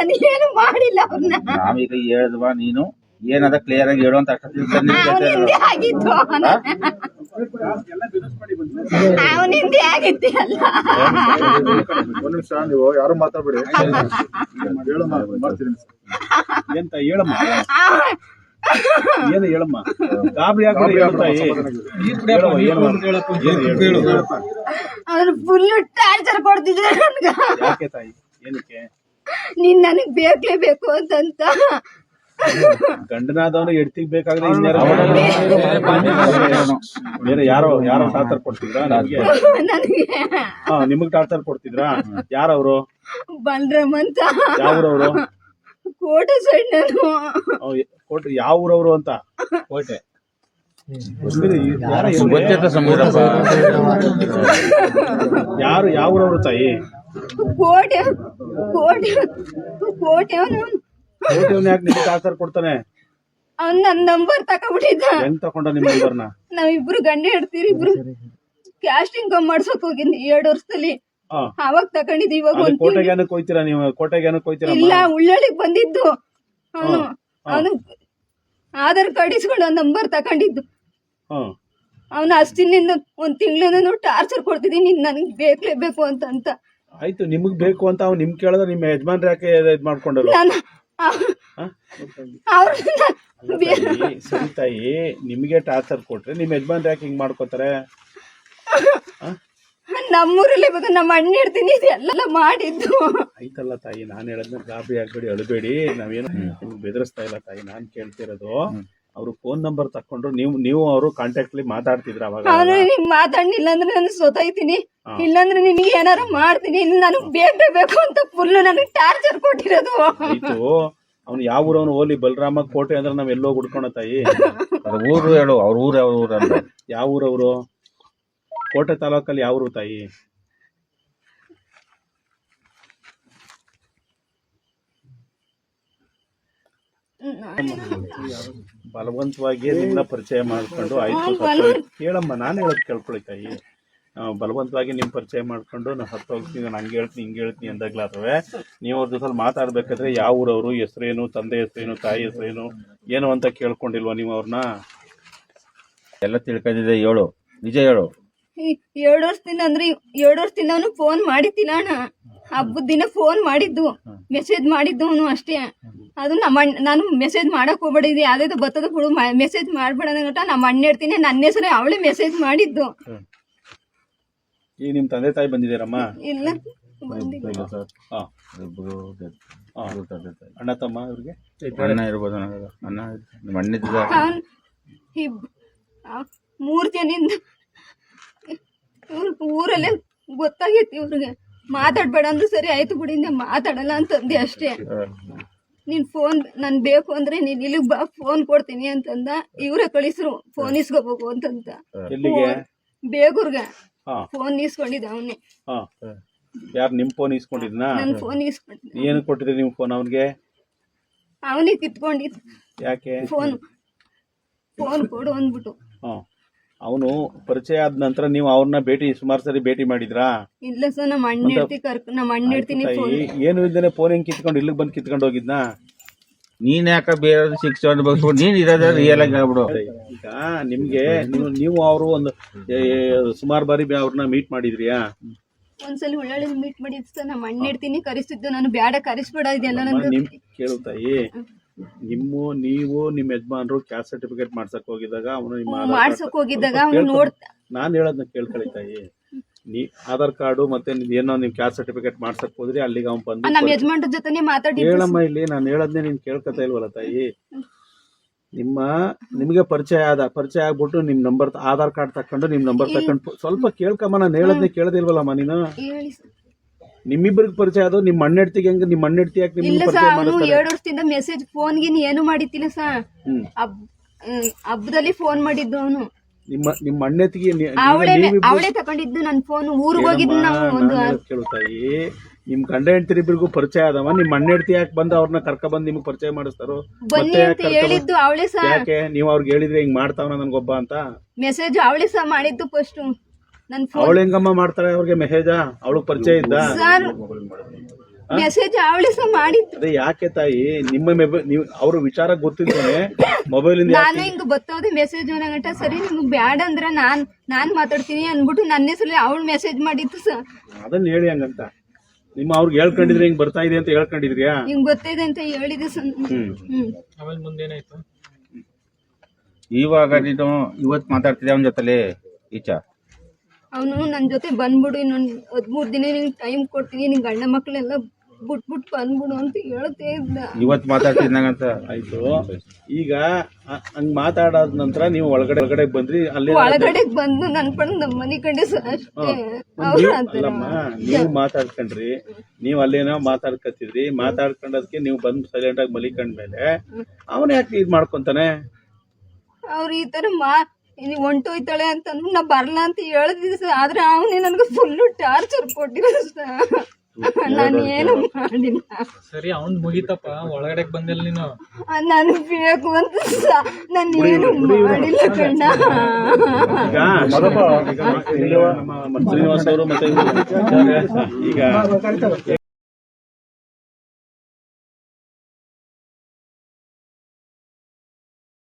ನಾನು ಏನು ಮಾಡಿಲ್ಲ ಅವ್ರನ್ನ ನಾವೀಗ ಹೇಳಿದ್ವಾ ನೀನು? ಏನದ ಕ್ಲಿಯರ್ ಆಗಿ ಹೇಳು ಅಂತ ಅವನಿಂದೆ ಆಗಿತ್ತು ಅವನಿಂದೆ ಆಗಿತ್ತು ಎಲ್ಲ ಒಂದ್ ನಿಮಿಷ ನೀವು ಯಾರು ಮಾತಾಡ್ಬೇಡಿ. ಹೇಳು ಮಾ- ಮಾಡ್ತೀನಿ. ಎಂತ ಹೇಳಮ್ಮ? ಏನು ಹೇಳಮ್ಮ? ಗಾಬರಿ ಆಗ್ಬೇಡಿ ಹೇಳು ತಾಯಿ. ಅವ್ರು ಫುಲ್ ಟಾರ್ಚರ್ ಕೊಡ್ತಿದ್ರು ನನ್ಗೆ. ಯಾಕೆ ತಾಯಿ? ಏನಕ್ಕೆ? ನೀನ್ ನನಗ್ ಬೇಕೇ ಬೇಕು ಅಂತಂತ. ಗಂಡನಾದವನು ಎಡ್ತಿಗ್ ಬೇಕಾದ್ರೆ ಬೇರೆ ಯಾರೋ ಯಾರೋ ಟಾರ್ಚರ್ ಕೊಡ್ತಿದ್ರಾ ನನಗೆ ನನಗೆ. ಹಾ ನಿಮಗ್ ಟಾರ್ಚರ್ ಕೊಡ್ತಿದ್ರಾ? ಯಾರವ್ರು? ಬಲರಾಮ್ ಅಂತ. ಯಾವ್ರವ್ರು? ಕೋಟೆ ಸೈಡ್ ನಾನು. ಕೋಟೆ ಯಾವ ಊರವ್ರು ಅಂತ? ಕೋಟೆ. ಯಾರ ಇವ್ರು? ಗೊತ್ತಿತ್ತ ಯಾರು ಯಾವ ಊರವ್ರು ತಾಯಿ? ಕೋಟೆ ಕೋಟೆ ಕೋಟೆ ಅವನು. ಯಾಕೆ ನಿಮ್ಗೆ ಟಾರ್ಚರ್ ಕೊಡ್ತಾನೆ? ಅವ್ನ್ ನನ್ ನಂಬರ್ ತಕೊಂಡ್ಬಿಟ್ಟಿದ್ದ ಹೆಂಗ್ ತಕೊಂಡ ನಿಮ್ಮ ನಂಬರ್ನ? ನಾವಿಬ್ರು ಗಂಡ ಹಿಡ್ತೀರಿ ಇಬ್ರು ಕ್ಯಾಸ್ಟಿಂಗ್ ಮಾಡ್ಸಕ್ ಹೋಗಿನಿ ಎರಡ್ ವರ್ಷದಲ್ಲಿ. ಹಾ ಅವಾಗ ತಕೊಂಡಿದ್ದು ಇವಾಗ ಅಲ್ಲಿ ಒಂದ್ ಕೋಟೆಗೆ ಏನಕ್ಕೆ ಹೋಯ್ತೀರಾ ನೀವು? ಕೋಟೆಗೆ ಏನಕ್ಕೆ ಹೋಯ್ತೀರಾ ಇಲ್ಲ ಉಳ್ಳಳಿಗ್ ಬಂದಿದ್ದು. ಅವನು ಅವನು ಆಧಾರ್ ಕಾರ್ಡ್ ಇಸ್ಕೊಂಡು ನಂಬರ್ ತಕೊಂಡಿದ್ದು. ಹ್ಮ್ ಅವನು ಅಷ್ಟಿನಿಂದ ಒಂದ್ ತಿಂಗಳಿಂದ ಟಾರ್ಚರ್ ಕೊಡ್ತಿದ್ದೀನಿ ನೀನ್ ನನಗ್ ಬೇಕೇಬೇಕು ಅಂತ ಅಂತ. ಆಯ್ತು ನಿಮಗ್ ಬೇಕು ಅಂತ ಅವ್ನು ನಿಮ್ ಕೇಳಿದ್ರೆ ನಿಮ್ಮ ಯಜಮಾನ್ರ ಯಾಕೆ ಇದ್ ಮಾಡ್ಕೊಂಡರು ನಾನು ಅವ್ರನ್ನ ತಾಯಿ, ಸರಿ ತಾಯಿ ನಿಮ್ಗೆ ಟಾರ್ಚರ್ ಕೊಟ್ರೆ ನಿಮ್ ಯಜಮಾನ್ರ ಯಾಕೆ ಹಿಂಗ್ ಮಾಡ್ಕೋತಾರೆ? ನಮ್ಮೂರಲ್ಲಿ ನಮ್ಮ ಅಣ್ಣ ಇರ್ತೀನಿ ಇದೆಲ್ಲ ಮಾಡಿದ್ದು. ಆಯ್ತಲ್ಲ ತಾಯಿ ನಾನು ಹೇಳದ್ನ ಗಾಬರಿ ಆಗ್ಬೇಡಿ ಅಳಬೇಡಿ. ನಾವೇನು ನಿಮ್ಗೆ ಬೆದರಿಸ್ತಾ ಇಲ್ಲ ತಾಯಿ ನಾನ್ ಕೇಳ್ತಿರೋದು. ಅವ್ರು ಫೋನ್ ನಂಬರ್ ತಕೊಂಡ್ರು ನೀವು ನೀವು ಅವರು ಕಾಂಟ್ಯಾಕ್ಟ್ ಅಲ್ಲಿ ಮಾತಾಡ್ತಿದ್ರ ಅವಾಗ ನಾನು ನೀನ್ ಮಾತಾಡ್ಲಿಲ್ಲ ಅಂದ್ರೆ ನಾನು ಸೋತಾಯ್ತೀನಿ ಇಲ್ಲಾಂದ್ರೆ ನಿಮ್ಗೆ ಏನಾರು ಮಾಡ್ತೀನಿ. ಇಲ್ಲ ನನಗ್ ಬೇಕೇ ಬೇಕು ಅಂತ ಫುಲ್ ನನಗೆ ಟಾರ್ಚರ್ ಕೊಟ್ಟಿರೋದು. ಆಯ್ತು. ಅವ್ನು ಯಾವ ಊರವನು ಹೋಲಿ ಬಲರಾಮ ಕೋಟೆ ಅಂದ್ರೆ ನಾವ್ ಎಲ್ಲೋ ಹುಡ್ಕೋಣ ತಾಯಿ? ಊರು ಹೇಳು. ಅವ್ರ ಊರು ಯಾವ ಊರು ಯಾವ ಊರವರು? ಕೋಟೆ ತಾಲೂಕಲ್ಲಿ ಯಾವ ಊರು ತಾಯಿ? ಬಲವಂತವಾಗಿ ನಿನ್ನ ಪರಿಚಯ ಮಾಡ್ಕೊಂಡು ಆಯ್ತು ಹೇಳಮ್ಮ ಕೇಳಮ್ಮ ನಾನು ಹೇಳೋದು ಕೇಳ್ಕೊಳ್ಳಿ ತಾಯಿ ಬಲವಂತವಾಗಿ ನಿಮ್ ಪರಿಚಯ ಮಾಡ್ಕೊಂಡು ನಾನು ಹತ್ತು ಹೋಗ್ತೀನಿ ನಾನು ಹಂಗೆ ಹೇಳ್ತೀನಿ ಹಿಂಗೆ ಹೇಳ್ತೀನಿ ಅಂದಾಗ್ಲಾದ್ರೆ ನೀವು ಅವ್ರ ಜೊತೆ ಮಾತಾಡ್ಬೇಕಾದ್ರೆ ಯಾವ ಊರವರು ಹೆಸರೇನು ತಂದೆ ಹೆಸರೇನು ತಾಯಿ ಹೆಸರೇನು ಏನು ಅಂತ ಕೇಳ್ಕೊಂಡಿಲ್ವಾ ನೀವು ಅವ್ರನ್ನ ಎಲ್ಲ ತಿಳ್ಕೊಂಡಿದೆ ಹೇಳು ನಿಜ ಹೇಳು. ಎರಡು ಎರಡ್ ವರ್ಷದಿಂದ ಅಂದ್ರೆ ಎರಡು ವರ್ಷದಿಂದ ಅವನು ಫೋನ್ ಮಾಡಿದ್ದಿಲ್ಲ ಅಣ್ಣ ಹಬ್ಬದ ದಿನ ಫೋನ್ ಮಾಡಿದ್ದು ಮೆಸೇಜ್ ಮಾಡಿದ್ದು ಅವನು ಅಷ್ಟೇ. ಅದು ನಮ್ಮ ಅಣ್ಣ ನಾನು ಮೆಸೇಜ್ ಮಾಡಕ್ ಹೋಗ್ಬೇಡಿದ್ದೆ ಯಾವ್ದು ಯಾವ್ದಾದ್ರು ಬರ್ತದ ಬಿಡು ಮೆಸೇಜ್ ಮಾಡ್ಬೇಡ ನಮ್ಮ ಅಣ್ಣ ಇರ್ತೀನಿ ನನ್ನ ಹೆಸರು ಅವಳೇ ಮೆಸೇಜ್ ಮಾಡಿದ್ದು. ಈಗ ನಿಮ್ ತಂದೆ ತಾಯಿ ಬಂದಿದ್ದೀರಮ್ಮ? ಇಲ್ಲ ಇಬ್ರು. ಅಣ್ಣ ತಮ್ಮ ಇವ್ರಿಗೆ? ಅಣ್ಣ ಇರ್ಬೋದು ಅಣ್ಣ ನಿಮ್ಮ ಮೂರ್ ಜನಿಂದ ಊರಲ್ಲೇ ಗೊತ್ತಾಗೈತಿ ಇವ್ರಿಗೆ. ಮಾತಾಡ್ಬೇಡ ಅಂದ್ರೆ ಸರಿ ಆಯ್ತು ಬಿಡಿ ನಾ ಮಾತಾಡಲ್ಲ ಅಂತಂದೆ ಅಷ್ಟೇ. ನೀನ್ ಫೋನ್ ನನ್ ಬೇಕು ಅಂದ್ರೆ ನೀನ್ ಇಲ್ಲಿಗೆ ಬಾ ಫೋನ್ ಕೊಡ್ತೀನಿ ಅಂತಂದ. ಇವ್ರೆ ಕಳಿಸ್ರು ಫೋನ್ ಇಸ್ಕೋಬೇಕು ಅಂತಂತ. ಎಲ್ಲಿಗೆ? ಬೇಗೂರ್ಗೆ. ಫೋನ್ ಇಸ್ಕೊಂಡಿದ್ದ ಅವನೇ. ಯಾರು ನಿಮ್ ಫೋನ್ ಇಸ್ಕೊಂಡಿದ್ನ ನನ್ ಫೋನ್ ಇಸ್ಕೊಂಡಿದ್ದ ಏನು ಕೊಟ್ಟಿದ್ರಿ ನಿಮ್ ಫೋನ್ ಅವ್ನಿಗೆ? ಅವನೇ ಕಿತ್ಕೊಂಡಿದ್ ಯಾಕೆ? ಫೋನ್ ಫೋನ್ ಕೊಡು ಅಂದ್ಬಿಟ್ಟು. ಹಾ. ಅವನು ಪರಿಚಯ ಆದ ನಂತರ ನೀವು ಅವ್ರನ್ನ ಭೇಟಿ ಸುಮಾರು ಸರಿ ಭೇಟಿ ಮಾಡಿದ್ರಾ? ಇಲ್ಲ ಸರ್ ನಮ್ಮ ಅಣ್ಣ ಕರ್ಕ ನಮ್ಮ ಅಣ್ಣ ಏನು ಇಲ್ದೇನೆ ಫೋನ್ ಹೆಂಗ್ ಕಿತ್ಕೊಂಡು ಇಲ್ಲಿಗೆ ಬಂದು ಕಿತ್ಕೊಂಡು ಹೋಗಿದ್ನ? ನೀನ್ ಯಾಕ ಬೇರೆ ಶಿಕ್ಷೆ ನೀನ್ ಇರೋದ ರಿಯಲ್ ಆಗಿ ಆಗ್ಬಿಡು ಈಗ ನಿಮ್ಗೆ ನೀವು ನೀವು ಅವರು ಒಂದು ಸುಮಾರು ಬಾರಿ ಅವ್ರನ್ನ ಮೀಟ್ ಮಾಡಿದ್ರಿಯಾ? ಒಂದ್ಸಲ ಉಳ್ಳಾಳಿ ಮೀಟ್ ಮಾಡಿದ್ ಸರ್ ನಮ್ಮ ಅಣ್ಣ ಕರಿಸ್ತಿದ್ದು ನಾನು ಬ್ಯಾಡ ಕರಿಸ್ಬೇಡ ಇದೆಲ್ಲ ನನ್ಗೆ ಕೇಳು ತಾಯಿ. ನಿಮ್ಮ ನೀವು ನಿಮ್ಮ ಯಜಮಾನ್ರು ಕ್ಯಾಸ್ಟ್ ಸರ್ಟಿಫಿಕೇಟ್ ಮಾಡ್ಸಕ್ ಹೋಗಿದಾಗ ಅವನು ನಿಮ್ಮ ಆಧಾರ್ ಕಾರ್ಡ್ ಮಾಡ್ಸಕ್ ಹೋಗಿದ್ದಾಗ ಅವ್ನು ನೋಡ್ ನಾನ್ ಹೇಳೋದ್ನ ಕೇಳ್ಕೊಳ್ಳಿ ತಾಯಿ. ನೀ ಆಧಾರ್ ಕಾರ್ಡು ಮತ್ತೆ ಏನೋ ನೀವು ಕ್ಯಾಸ್ಟ್ ಸರ್ಟಿಫಿಕೇಟ್ ಮಾಡ್ಸಕ್ ಹೋದ್ರಿ ಅಲ್ಲಿಗೆ ಅವ್ನು ಬಂದು ಯಜಮಾನ್ರ ಜೊತೆನೆ ಹೇಳಮ್ಮ ಇಲ್ಲಿ ನಾನು ಹೇಳದ್ನೇ ನೀನ್ ಕೇಳ್ಕೊತಾ ಇಲ್ವಲ್ಲ ತಾಯಿ? ನಿಮ್ಮ ನಿಮಗೆ ಪರಿಚಯ ಆದ ಪರಿಚಯ ಆಗ್ಬಿಟ್ಟು ನಿಮ್ ನಂಬರ್ ಆಧಾರ್ ಕಾರ್ಡ್ ತಕೊಂಡು ನಿಮ್ ನಂಬರ್ ತಕೊಂಡು ಸ್ವಲ್ಪ ಕೇಳ್ಕಮ್ಮ ನಾನು ಹೇಳದ್ನೇ ಕೇಳದಿಲ್ವಲ್ಲಮ್ಮ ನೀನು? ಹೇಳಿ sir. ನಿಮ್ಮಿಬ್ಬರಿಗೆ ಪರಿಚಯ ಅದು ನಿಮ್ಮ ಅಣ್ಣೆಡ್ತಿಗೆ ಹೆಂಗ ನಿಮ್ಮ ಅಣ್ಣೆಡ್ತಿ ಯಾಕೆ ನಿಮ್ಗೆ ಇಲ್ಲ ಪರಿಚಯ ಸರ್ ಅವನು ಮಾಡಿಸ್ತಾರೆ? ಎರಡು ವರ್ಷದಿಂದ ಮೆಸೇಜ್ ಫೋನ್ ಗಿನ್ ಏನು ಮಾಡಿತಿಲ್ಲ ಸರ್. ಹ್ಮ್. ಹಬ್ಬದಲ್ಲಿ ಫೋನ್ ಮಾಡಿದ್ದು ಅವನು. ನಿಮ್ಮ ನಿಮ್ಮ ಅಣ್ಣೆತ್ತಿಗೆ ಅವಳೇ ತಕೊಂಡಿದ್ದು ನನ್ ಫೋನ್ ಊರಿಗೆ ಹೋಗಿದ್ದು ನಾವು ಕೇಳಮ್ಮ, ಒಂದು ನಾನ್ ಕೇಳು ತಾಯಿ ನಿಮ್ ಗಂಡ ಹೆಂಡತಿರಿಬ್ರಿಗೂ ಪರಿಚಯ ಆದವ ನಿಮ್ ಅಣ್ಣ ಹೆಂಡತಿ ಯಾಕೆ ಬಂದು ಅವ್ರನ್ನ ಕರ್ಕ ಬಂದ್ ನಿಮ್ಗೆ ಪರಿಚಯ ಮಾಡಿಸ್ತಾರೋ? ಬನ್ನಿ ಮತ್ತೆ ಅಂತ ಯಾಕೆ ಹೇಳಿದ್ದು ಅವಳೆ ಯಾಕೆ? ನೀವ್ ಅವ್ರಿಗೆ ಹೇಳಿದ್ರೆ ಹಿಂಗ್ ಮಾಡ್ತಾವ ನನ್ಗೊಬ್ಬ ಅಂತ? ಮೆಸೇಜ್ ಅವಳೇ ಸಹ ಮಾಡಿದ್ದು ಫಸ್ಟ್ ನನ್ ಫೋನ್ ಅವಳು ಹೆಂಗಮ್ಮ ಮಾಡ್ತಾಳೆ? ಅವ್ರಿಗೆ ಮೆಸೇಜ ಅವಳು ಪರಿಚಯ ಇದ್ದ? ಸರ್ ಮೆಸೇಜ್ ಅವಳೇ ಸಹ ಮಾಡಿದ್ದು. ಅದೇ ಯಾಕೆ ತಾಯಿ? ನಿಮ್ಮ ನೀವು ಅವ್ರ ವಿಚಾರ ಗೊತ್ತಿದ್ದೇನೆ ಮೊಬೈಲ್ ಇಂದ ನಾನು ಹಿಂಗ್ ಬತ್ತೋದೆ ಮೆಸೇಜ್ ಗಂಟ ಸರಿ ನಿಮ್ಗೆ ಬ್ಯಾಡ ಅಂದ್ರೆ ನಾನ್ ನಾನ್ ಮಾತಾಡ್ತೀನಿ ಅನ್ಬಿಟ್ಟು ನನ್ನ ಹೆಸರಲ್ಲಿ ಅವಳು ಮೆಸೇಜ್ ಮಾಡಿತ್ತು ಸರ್ ಅದನ್ನ ಹೇಳಿ ಹಂಗಂತ. ನಿಮ್ಮ ಅವ್ರಿಗೆ ಹೇಳ್ಕೊಂಡಿದ್ರೆ ಹಿಂಗ್ ಬರ್ತಾ ಇದೆ ಅಂತ ಹೇಳ್ಕೊಂಡಿದ್ರಿಯಾ ಹಿಂಗ್ ಗೊತ್ತಿದೆ ಅಂತ ಹೇಳಿದೆ ಸರ್ ಹ್ಮ್. ಹ್ಮ್. ಇವಾಗ ನೀನು ಇವತ್ತು ಮಾತಾಡ್ತಿದ್ದೆ ಅವನ ಜೊತೆಲಿ ಈಚ? ಅವನು ನನ್ನ ಜೊತೆ ಬಂದ್ಬಿಡು ಇನ್ನೊಂದು ಹದಿಮೂರು ದಿನ ನಿಂಗೆ ಟೈಮ್ ಕೊಡ್ತೀನಿ ನಿಂಗೆ ಗಂಡ ಮಕ್ಕಳೆಲ್ಲ ಬಿಟ್ಬಿಟ್ಟು ಬಂದ್ಬಿಡು ಅಂತ ಹೇಳ್ತೇ ಇದ್ದ. ಇವತ್ತು ಮಾತಾಡ್ತಿದ್ದಂಗಂತ ಆಯ್ತು. ಈಗ ಹಂಗ್ ಮಾತಾಡಾದ ನಂತರ ನೀವು ಒಳಗಡೆ ಒಳಗಡೆ ಬಂದ್ರಿ ಅಲ್ಲಿ ಒಳಗಡೆ ಬಂದು ನನ್ ಪಣ ನಮ್ಮ ಮನೆ ಕಡೆ ಸರ್ ಅಷ್ಟೇ. ಅವ್ರು ನೀವು ಅಂತಾರೆ. ಅಲ್ಲಮ್ಮ ನೀವು ಮಾತಾಡ್ಕೊಂಡ್ರಿ. ನೀವು ಅಲ್ಲೇನೋ ಮಾತಾಡ್ಕತ್ತಿದ್ರಿ. ಮಾತಾಡ್ಕೊಂಡದಕ್ಕೆ ನೀವು ಬಂದು ಸೈಲೆಂಟ್ ಆಗಿ ಮಲಿಕೊಂಡ್ಮೇಲೆ ಅವನು ಯಾಕೆ ಇದ್ ಮಾಡ್ಕೊಂತಾನೆ? ಅವ್ರು ಈ ತರ ಮಾ ನೀವ್ ಹೊಂಟೋಯ್ತಾಳೆ ಅಂತ ಅಂದ್ಬಿಟ್ಟು ನಾ ಬರಲ್ಲ ಅಂತ ಹೇಳಿದ್ವಿ ಸರ್ ಆದ್ರೆ ಅವನೇ ನನಗೆ ಫುಲ್ಲು ಟಾರ್ಚರ್ ಕೊಟ್ಟಿರೋ ಸರ್ ನಾನು ಏನು ಮಾಡಿಲ್ಲ. ಸರಿ ಅವ್ನ್ ಮುಗಿತಪ್ಪ. ಒಳಗಡೆ ಬಂದಿಲ್ಲ ನೀನು. ನನ್ ಬೇಕು ಅಂತ ನಾನು ಏನು ಮಾಡಿಲ್ಲ ಕಣ್ಣ. ಈಗ ಈಗ ನಮ್ಮ ಶ್ರೀನಿವಾಸ್ ಅವರು ಮತ್ತೆ ಈಗ